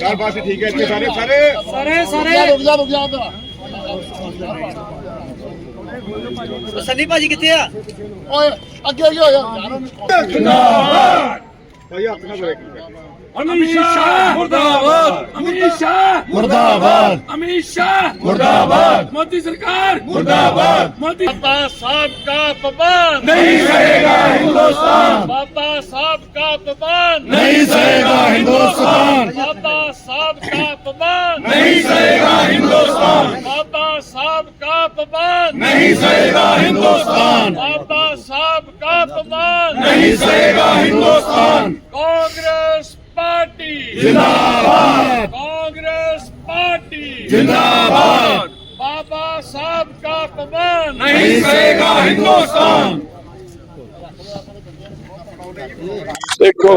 ਚਾਰ ਬਸ ਠੀਕ ਹੈ ਇੱਥੇ ਸਾਰੇ ਸਾਰੇ। ਸਾਰੇ ਸਾਰੇ। ਰੁਕ ਜਾ ਰੁਕ ਜਾ ਉਧਰ ਸੰਨੀ ਭਾਜੀ ਕਿੱਥੇ ਆ? ਓਏ ਅੱਗੇ ਅੱਗੇ ਜਾ। ਭਾਈ ਹੱਥ ਨਾ ਕਰੇ ਅਮੀਰ ਸ਼ਾਹ ਮੁਰਦਾਬਾਦ। ਅਮੀਰ ਸ਼ਾਹ ਮੁਰਦਾਬਾਦ। ਅਮੀਰ ਮੁਰਦਾਬਾਦ। ਮੋਦੀ ਸਰਕਾਰ। ਮੁਰਦਾਬਾਦ। ਮੋਦੀ ਬਾਬਾ ਸਾਹਿਬ ਦਾ ਪਵਨ। ਨਹੀਂ ਸਹੇਗਾ ਹਿੰਦੁਸਤਾਨ। ਬਾਬਾ ਸਾਹਿਬ ਦਾ ਪਵਨ। ਨਹੀਂ ਸਹੇਗਾ ਹਿੰਦੁਸਤਾਨ। ਬਾਬਾ साहब का अपमान नहीं सहेगा हिंदुस्तान बाबा साहब का अपमान नहीं सहेगा हिंदुस्तान बाबा साहब का अपमान नहीं सहेगा हिंदुस्तान कांग्रेस पार्टी जिंदाबाद कांग्रेस पार्टी जिंदाबाद बाबा साहब का अपमान नहीं सहेगा हिंदुस्तान देखो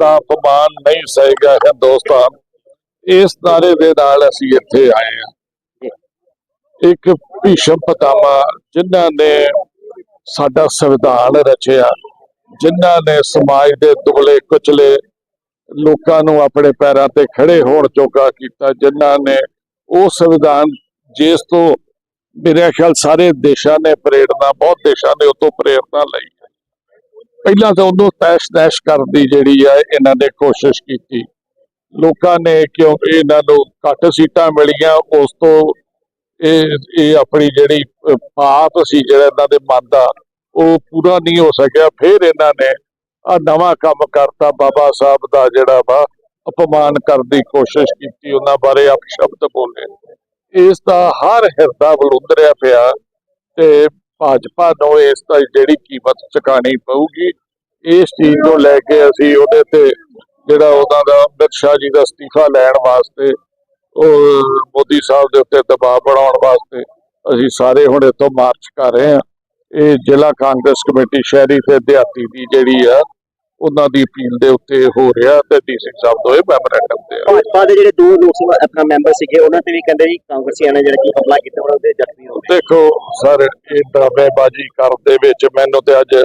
ਦਾ ਅਪਮਾਨ ਨਹੀਂ ਸਹੇਗਾ ਹਿੰਦੁਸਤਾਨ ਇਸ ਨਾਰੇ ਦੇ ਨਾਲ ਅਸੀਂ ਇੱਥੇ ਆਏ ਹਾਂ। ਇੱਕ ਭੀਸ਼ਮ ਪਤਾਮਾ ਜਿਨ੍ਹਾਂ ਨੇ ਸਾਡਾ ਸੰਵਿਧਾਨ ਰਚਿਆ, ਜਿਨ੍ਹਾਂ ਨੇ ਸਮਾਜ ਦੇ ਦੁਗਲੇ ਕੁਚਲੇ ਲੋਕਾਂ ਨੂੰ ਆਪਣੇ ਪੈਰਾਂ ਤੇ ਖੜੇ ਹੋਣ ਜੋਗਾ ਕੀਤਾ, ਜਿਨ੍ਹਾਂ ਨੇ ਉਹ ਸੰਵਿਧਾਨ ਜਿਸ ਤੋਂ ਮੇਰੇ ਖਿਆਲ ਸਾਰੇ ਦੇਸ਼ਾਂ ਨੇ ਪ੍ਰੇਰਣਾ, ਬਹੁਤ ਦੇਸ਼ਾਂ ਨੇ ਉਤੋਂ ਤੋਂ ਪ੍ਰੇਰਣਾ ਲਈ। ਪਹਿਲਾਂ ਤਾਂ ਉਹਨੂੰ ਤੈਸ਼ ਤੈਸ਼ ਕਰਨ ਦੀ ਜਿਹੜੀ ਆ, ਇਹਨਾਂ ਨੇ ਕੋਸ਼ਿਸ਼ ਕੀਤੀ। ਲੋਕਾਂ ਨੇ ਕਿਉਂਕਿ ਇਹਨਾਂ ਨੂੰ ਘੱਟ ਸੀਟਾਂ ਮਿਲੀਆਂ, ਉਸ ਤੋਂ ਇਹ ਇਹ ਆਪਣੀ ਜਿਹੜੀ ਪਾਪ ਸੀ, ਜਿਹੜਾ ਇਹਨਾਂ ਦੇ ਮਨ ਦਾ, ਉਹ ਪੂਰਾ ਨਹੀਂ ਹੋ ਸਕਿਆ। ਫਿਰ ਇਹਨਾਂ ਨੇ ਆ ਨਵਾਂ ਕੰਮ ਕਰਤਾ, ਬਾਬਾ ਸਾਹਿਬ ਦਾ ਜਿਹੜਾ ਵਾ, ਅਪਮਾਨ ਕਰਨ ਦੀ ਕੋਸ਼ਿਸ਼ ਕੀਤੀ, ਉਹਨਾਂ ਬਾਰੇ ਆਪ ਸ਼ਬਦ ਬੋਲੇ। ਇਸ ਦਾ ਹਰ ਹਿਰਦਾ ਬਲੁੰਦਰਿਆ ਪਿਆ ਤੇ ਭਾਜਪਾ ਨੂੰ ਇਸ ਦਾ ਜਿਹੜੀ ਕੀਮਤ ਚੁਕਾਣੀ ਪਊਗੀ, ਇਸ ਚੀਜ਼ ਨੂੰ ਲੈ ਕੇ ਅਸੀਂ ਉਹਦੇ ਤੇ ਜਿਹੜਾ ਉਹਨਾਂ ਦਾ ਅਮਿਤ ਸ਼ਾਹ ਜੀ ਦਾ ਅਸਤੀਫਾ ਲੈਣ ਵਾਸਤੇ, ਉਹ ਮੋਦੀ ਸਾਹਿਬ ਦੇ ਉੱਤੇ ਦਬਾਅ ਬਣਾਉਣ ਵਾਸਤੇ ਅਸੀਂ ਸਾਰੇ ਹੁਣ ਇੱਥੋਂ ਮਾਰਚ ਕਰ ਰਹੇ ਹਾਂ। ਇਹ ਜ਼ਿਲ੍ਹਾ ਕਾਂਗਰਸ ਕਮੇਟੀ ਸ਼ਹਿਰੀ ਤੇ ਦਿਹਾਤੀ ਦੀ ਜਿਹੜੀ ਆ ਉਹਨਾਂ ਦੀ ਅਪੀਲ ਦੇ ਉੱਤੇ ਹੋ ਰਿਹਾ ਤੇ ਡੀਸੀ ਸਾਹਿਬ ਇਹ ਮੈਮੋਰੈਂਡਮ ਤੇ ਆ। ਭਾਜਪਾ ਦੇ ਜਿਹੜੇ ਦੋ ਲੋਕ ਸਭਾ ਆਪਣਾ ਮੈਂਬਰ ਸੀਗੇ ਉਹਨਾਂ ਤੇ ਵੀ ਕਹਿੰਦੇ ਜੀ ਕਾਂਗਰਸੀਆਂ ਨੇ ਜਿਹੜਾ ਕੀ ਹਮਲਾ ਕੀਤਾ ਉਹਨਾਂ ਦੇ ਜ਼ਖਮੀ ਹੋ ਗਏ। ਦੇਖੋ ਸਰ ਇਹ ਡਰਾਮੇਬਾਜ਼ੀ ਕਰਨ ਦੇ ਵਿੱਚ ਮੈਨੂੰ ਤੇ ਅੱਜ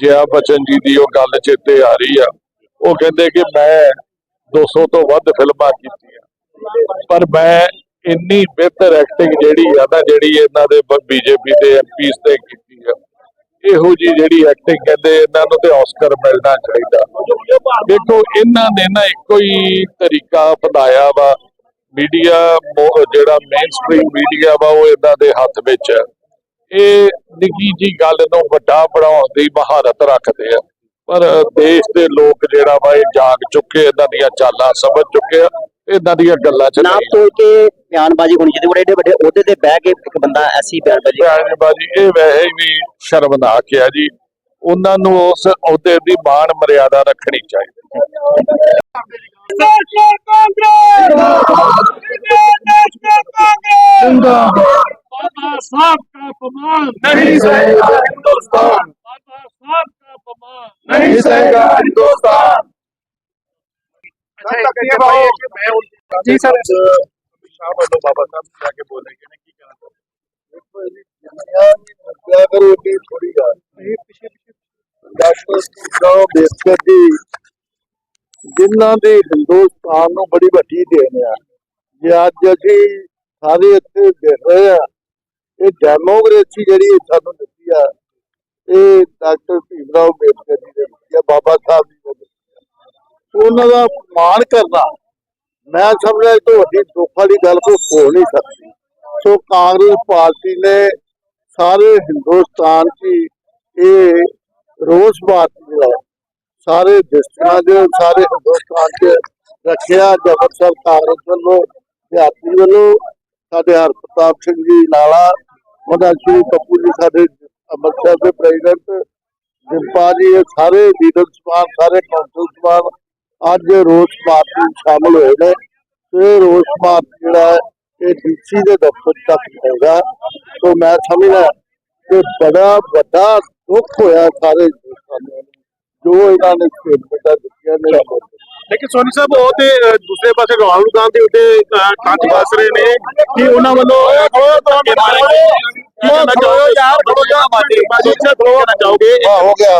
ਜਿਆ ਬਚਨ ਜੀ ਦੀ ਉਹ ਗੱਲ ਚੇਤੇ ਆ ਰਹੀ ਆ। ਉਹ ਕਹਿੰਦੇ ਕਿ ਮੈਂ 200 ਤੋਂ ਵੱਧ ਫਿਲਮਾਂ ਕੀਤੀਆਂ। ਪਰ ਮੈਂ ਇੰਨੀ ਬਿਹਤਰ ਐਕਟਿੰਗ ਜਿਹੜੀ ਆ ਨਾ ਜਿਹੜੀ ਇਹਨਾਂ ਦੇ ਬੀਜੇਪੀ ਦੇ ਐਮਪੀਸ ਤੇ ਕੀਤੀ ਇਹੋ ਜੀ ਜਿਹੜੀ ਐਕਟਿੰਗ ਕਹਿੰਦੇ ਇਹਨਾਂ ਨੂੰ ਤੇ ਆਸਕਰ ਮਿਲਣਾ ਚਾਹੀਦਾ। ਦੇਖੋ ਇਹਨਾਂ ਨੇ ਨਾ ਇੱਕੋ ਹੀ ਤਰੀਕਾ ਅਪਣਾਇਆ ਵਾ। ਮੀਡੀਆ ਜਿਹੜਾ ਮੇਨ ਸਟ੍ਰੀਮ ਮੀਡੀਆ ਵਾ ਉਹ ਇਹਨਾਂ ਦੇ ਹੱਥ ਵਿੱਚ ਹੈ। ਇਹ ਨਿੱਕੀ ਜੀ ਗੱਲ ਨੂੰ ਵੱਡਾ ਬਣਾਉਣ ਦੀ ਮਹਾਰਤ ਰੱਖਦੇ ਆ। ਪਰ ਦੇਸ਼ ਦੇ ਲੋਕ ਜਿਹੜਾ ਵਾ ਇਹ ਜਾਗ ਚੁੱਕੇ ਇਹਨਾਂ ਦੀਆਂ ਚਾਲਾਂ ਸਮਝ ਚੁੱਕੇ ਆ। ਇਹਨਾਂ ਦੀਆਂ ਗੱਲਾਂ ਚ ਨਹੀਂ। ਤੋੜ ਕੇ ਬਿਆਨਬਾਜ਼ੀ ਹੋਣੀ ਜਿਹਦੇ ਕੋਲ ਐਡੇ ਵੱਡੇ ਉਹਦੇ ਤੇ ਬਹਿ ਕੇ ਇੱਕ ਬੰਦਾ ਐਸੀ ਬਿਆਨਬਾਜ਼ੀ ਬਿਆਨਬਾਜ਼ੀ ਇਹ ਵੈਸੇ ਵੀ ਸ਼ਰਮਨਾਕ ਹੈ ਜੀ। ਉਹਨਾਂ ਨੂੰ ਉਸ ਅਹੁਦੇ ਦੀ ਮਾਣ ਮਰਿਆਦਾ ਰੱਖਣੀ ਚਾਹੀਦੀ। ਨਹੀਂ ਸਹੇਗਾ ਹਿੰਦੁਸਤਾਨ। ਨਹੀਂ ਸਹੇਗਾ ਹਿੰਦੁਸਤਾਨ ਜੀ ਸਰ ਸ਼ਾਹ ਵੱਲੋਂ ਬਾਬਾ ਸਾਹਿਬ ਨੂੰ ਜਾ ਕੇ ਬੋਲੇ ਕਿ ਨੇ ਕੀ ਕਹਿਣਾ ਚਾਹੁੰਦੇ ਕਰੋ ਇਹ ਥੋੜੀ ਗੱਲ ਡਾਕਟਰ ਸਾਹਿਬ ਬੇਸਕਰ ਜੀ ਜਿਨ੍ਹਾਂ ਦੇ ਹਿੰਦੁਸਤਾਨ ਨੂੰ ਬੜੀ ਵੱਡੀ ਦੇਣ ਆ ਜੇ ਅੱਜ ਅਸੀਂ ਸਾਰੇ ਇੱਥੇ ਦੇਖ ਰਹੇ ਆ ਇਹ ਡੈਮੋਕ੍ਰੇਸੀ ਜਿਹੜੀ ਸਾਨੂੰ ਦਿੱਤੀ ਆ ਇਹ ਡਾਕਟਰ ਭੀਮਰਾਓ ਅੰਬੇਦਕਰ ਜੀ ਨੇ ਦਿੱਤੀ ਆ ਬਾਬਾ ਸਾਹਿਬ ਜੀ ਨੇ ਦਿੱਤੀ ਆ ਉਹਨਾਂ ਦਾ ਮਾਣ ਕਰਨਾ ਮੈਂ ਸਮਝਦਾ ਇਹ ਤੋਂ ਵੱਡੀ ਦੁੱਖ ਵਾਲੀ ਗੱਲ ਕੋਈ ਹੋ ਨਹੀਂ ਸਕਦੀ ਸੋ ਕਾਂਗਰਸ ਪਾਰਟੀ ਨੇ ਸਾਰੇ ਹਿੰਦੁਸਤਾਨ 'ਚ ਇਹ ਰੋਸ ਬਾਤ ਸਾਰੇ ਡਿਸਟ੍ਰਿਕਟਾਂ ਦੇ ਸਾਰੇ ਹਿੰਦੁਸਤਾਨ 'ਚ ਰੱਖਿਆ ਜਬਰਸਰ ਕਾਂਗਰਸ ਵੱਲੋਂ ਵਿਆਪੀ ਵੱਲੋਂ ਸਾਡੇ ਹਰਪ੍ਰਤਾਪ ਸਿੰਘ ਜੀ ਨਾਲਾ ਉਹਨਾਂ ਸ਼੍ਰੀ ਪੱਪੂ ਜੀ ਸਾਡੇ ਅੰਮ੍ਰਿਤਸਰ ਦੇ ਪ੍ਰੈਜ਼ੀਡੈਂਟ ਜਿੰਪਾ ਜੀ ਸਾਰੇ ਲੀਡਰ ਸਮਾਨ, ਸਾਰੇ ਕੌਂਸਲ ਸਮਾਨ ਅੱਜ ਰੋਸ ਮਾਰਚ ਵਿੱਚ ਸ਼ਾਮਲ ਹੋਏ ਨੇ ਤੇ ਇਹ ਰੋਸ ਮਾਰਚ ਜਿਹੜਾ ਇਹ ਡੀਸੀ ਦੇ ਦਫ਼ਤਰ ਤੱਕ ਹੋਏਗਾ ਸੋ ਮੈਂ ਸਮਝਦਾ ਕਿ ਬੜਾ ਵੱਡਾ ਦੁੱਖ ਹੋਇਆ ਸਾਰੇ ਨੂੰ ਜੋ ਇਹਨਾਂ ਨੇ ਸਟੇਟਮੈਂਟਾਂ ਦਿੱਤੀਆਂ ਨੇ। ਲੇਕਿਨ ਸੋਨੀ ਸਾਹਿਬ ਉਹ ਤੇ ਦੂਸਰੇ ਪਾਸੇ ਰਾਹੁਲ ਗਾਂਧੀ ਉੱਤੇ ਕੱਚ ਵੱਸ ਰਹੇ ਨੇ ਕਿ ਉਹਨਾਂ ਵੱਲੋਂ ਕਹਿਣਾ ਚਾਹੋਗੇ ਯਾਰ ਥੋੜਾ ਜਿਹਾ ਬਾਜੀ ਬਾਜੀ ਕਹਿਣਾ ਚਾਹੋਗੇ। ਹਾਂ ਹੋ ਗਿਆ।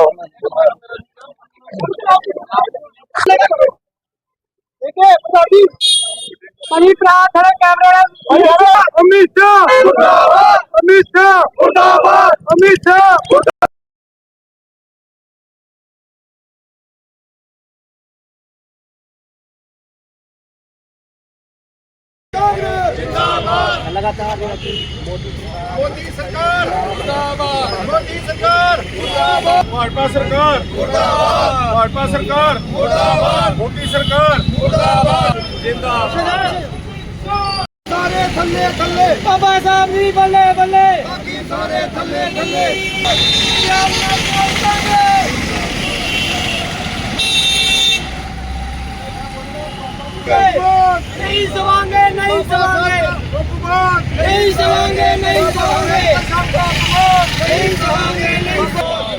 ਤੁਹਾਡੀ ਬੜੀ ਪ੍ਰਾਰਥਨਾ ਕੈਮਰੇ ਵਾਲਾ। ਅਮਿਤ ਸ਼ਾਹ। ਮੁਰਦਾਬਾਦ। ਅਮਿਤ ਸ਼ਾਹ। ਮੁਰਦਾਬਾਦ। ਅਮਿਤ ਸ਼ਾਹ। ਮੋਦੀ ਸਰਕਾਰ ਮੁਰਦਾਬਾਦ ਮੋਦੀ ਸਰਕਾਰ ਮੁਰਦਾਬਾਦ ਭਾਜਪਾ ਸਰਕਾਰ ਮੁਰਦਾਬਾਦ ਭਾਜਪਾ ਸਰਕਾਰ ਮੁਰਦਾਬਾਦ ਮੋਦੀ ਸਰਕਾਰ ਮੁਰਦਾਬਾਦ ਜਿੰਦਾਬਾਦ ਸਾਰੇ ਥੱਲੇ ਥੱਲੇ ਬਾਬਾ ਸਾਹਿਬ ਜੀ ਬੱਲੇ ਬੱਲੇ ਨਹੀਂ ਸਵਾਂਗੇ। ਨਹੀਂ ਸਵਾਂਗੇ ਨਹੀਂ ਸਵਾਂਗੇ। ਨਹੀਂ ਸਵਾਂਗੇ ਨਹੀਂ ਸਵਾਂਗੇ।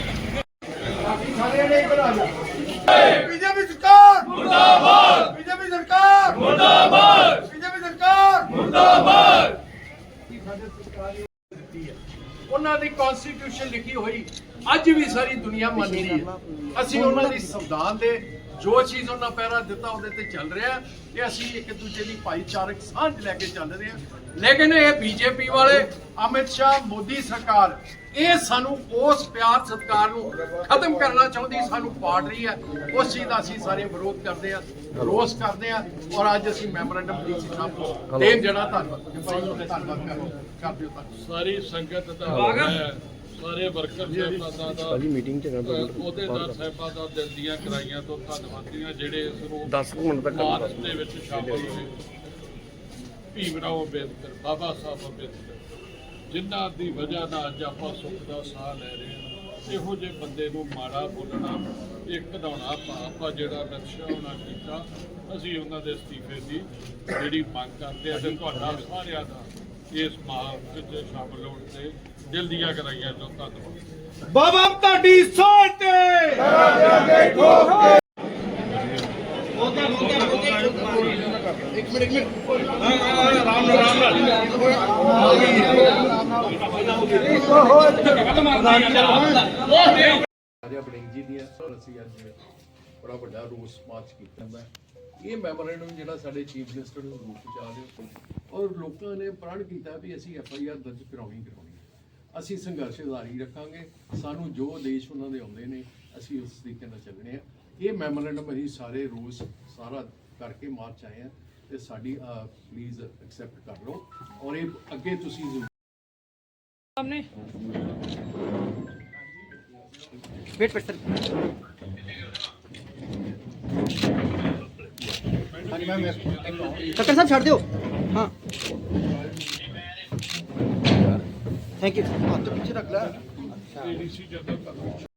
ਬੀਜੇਪੀ ਸਰਕਾਰ ਮੁਰਦਾਬਾਦ ਬੀਜੇਪੀ ਸਰਕਾਰ ਮੁਰਦਾਬਾਦ ਬੀਜੇਪੀ ਸਰਕਾਰ ਉਹਨਾਂ ਦੀ ਕਨਸਟੀਟਿਊਸ਼ਨ ਲਿਖੀ ਹੋਈ, ਅੱਜ ਵੀ ਸਾਰੀ ਦੁਨੀਆ ਮੰਨਦੀ ਹੈ। ਅਸੀਂ ਉਹਨਾਂ ਦੀ ਸੰਵਿਧਾਨ ਦੇ ਜੋ ਚੀਜ਼ ਉਹਨਾਂ ਪਹਿਰਾ ਦਿੱਤਾ ਉਹਦੇ ਤੇ ਚੱਲ ਰਿਹਾ ਕਿ ਅਸੀਂ ਇੱਕ ਦੂਜੇ ਦੀ ਭਾਈਚਾਰਕ ਸਾਂਝ ਲੈ ਕੇ ਚੱਲ ਰਹੇ ਹਾਂ। ਲੇਕਿਨ ਇਹ ਬੀਜੇਪੀ ਵਾਲੇ ਅਮਿਤ ਸ਼ਾਹ ਮੋਦੀ ਸਰਕਾਰ ਇਹ ਸਾਨੂੰ ਉਸ ਪਿਆਰ ਸਤਿਕਾਰ ਨੂੰ ਖਤਮ ਕਰਨਾ ਚਾਹੁੰਦੀ ਸਾਨੂੰ ਪਾੜ ਰਹੀ ਹੈ। ਉਸ ਚੀਜ਼ ਦਾ ਅਸੀਂ ਸਾਰੇ ਵਿਰੋਧ ਕਰਦੇ ਹਾਂ ਰੋਸ ਕਰਦੇ ਹਾਂ ਔਰ ਅੱਜ ਅਸੀਂ ਮੈਮੋਰੈਂਡਮ ਡੀਸੀ ਸਾਹਿਬ ਨੂੰ ਦੇਣ ਜਿਹੜਾ ਧੰਨਵਾਦ। ਧੰਨਵਾਦ ਕਰੋ। ਕਰਦੇ ਹੋ ਧੰਨਵਾਦ। ਸਾਰੀ ਸੰਗਤ ਦਾ ਸਾਰੇ ਵਰਕਰ ਸਾਹਿਬਾਨਾਂ ਦਾ ਸਾਡੀ ਮੀਟਿੰਗ ਚ ਉਹਦੇਦਾਰ ਸਾਹਿਬਾਂ ਦਾ ਦਿਲ ਦੀਆਂ ਕਰਾਈਆਂ ਤੋਂ ਧੰਨਵਾਦੀਆਂ ਜਿਹੜੇ ਇਸ ਨੂੰ 10 ਮਿੰਟ ਤੱਕ ਮਾਰਚ ਦੇ ਵਿੱਚ ਸ਼ਾਮਲ ਹੋਏ। ਭੀਮ ਰਾਓ ਅੰਬੇਦਕਰ ਬਾਬਾ ਸਾਹਿਬ ਅੰਬੇਦਕਰ ਜਿਨ੍ਹਾਂ ਦੀ ਵਜ੍ਹਾ ਨਾਲ ਅੱਜ ਆਪਾਂ ਸੁੱਖ ਦਾ ਸਾਹ ਲੈ ਰਹੇ ਹਾਂ। ਇਹੋ ਜਿਹੇ ਬੰਦੇ ਨੂੰ ਮਾੜਾ ਬੋਲਣਾ ਇਹ ਕਢਾਉਣਾ ਆਪਾਂ ਜਿਹੜਾ ਨਕਸ਼ਾ ਉਹਨਾਂ ਕੀਤਾ ਅਸੀਂ ਉਹਨਾਂ ਦੇ ਅਸਤੀਫੇ ਦੀ ਜਿਹੜੀ ਮੰਗ ਕਰਦੇ ਹਾਂ ਤੇ ਤੁਹਾਡਾ ਸਾਰਿਆਂ ਦਾ ਇਸ ਮਾਰਚ ਵਿੱਚ ਸ਼ਾਮਲ ਹੋਣ ਤੇ ਦਿਲ ਦੀਆਂ ਕਰਾਈਆਂ ਤੋਂ ਧੰਨਵਾਦ ਬਾਬਾ ਤੁਹਾਡੀ ਸੋਚ ਤੇ ਰਾਜਾ ਬੜਿੰਗ ਜੀ ਦੀਆਂ ਅਸੀਂ ਅੱਜ ਬੜਾ ਵੱਡਾ ਰੋਸ ਮਾਰਚ ਕੀਤਾ ਹੈ ਇਹ ਮੈਮੋਰੈਂਡਮ ਜਿਹੜਾ ਸਾਡੇ ਚੀਫ ਮਿਨਿਸਟਰ ਨੂੰ ਰੂਪ ਵਿੱਚ ਆ ਰਿਹਾ ਔਰ ਲੋਕਾਂ ਨੇ ਪ੍ਰਣ ਕੀਤਾ ਵੀ ਅਸੀਂ ਐਫ ਆਈ ਆਰ ਦਰਜ ਕਰਾਉਣੀ ਕਰਾਉਣੀ ਹੈ। ਅਸੀਂ ਸੰਘਰਸ਼ ਜਾਰੀ ਰੱਖਾਂਗੇ। ਸਾਨੂੰ ਜੋ ਦੇਸ਼ ਉਹਨਾਂ ਦੇ ਆਉਂਦੇ ਨੇ, ਅਸੀਂ ਉਸ ਤਰੀਕੇ ਨਾਲ ਚੱਲਣੇ ਆ। ਇਹ ਮੈਮੋਰੈਂਡਮ ਅਸੀਂ ਸਾਰੇ ਰੋਜ਼ ਸਾਰਾ ਕਰਕੇ ਮਾਰਚ ਆਏ ਆ ਤੇ ਸਾਡੀ ਪਲੀਜ਼ ਐਕਸੈਪਟ ਕਰ ਲਓ। ਔਰ ਇਹ ਅੱਗੇ ਤੁਸੀਂ ਜ਼ਰੂਰ ਡਾਕਟਰ ਸਾਹਿਬ, ਛੱਡ ਦਿਓ। ਹਾਂ। थैंक यू हाँ तो पीछे रख ला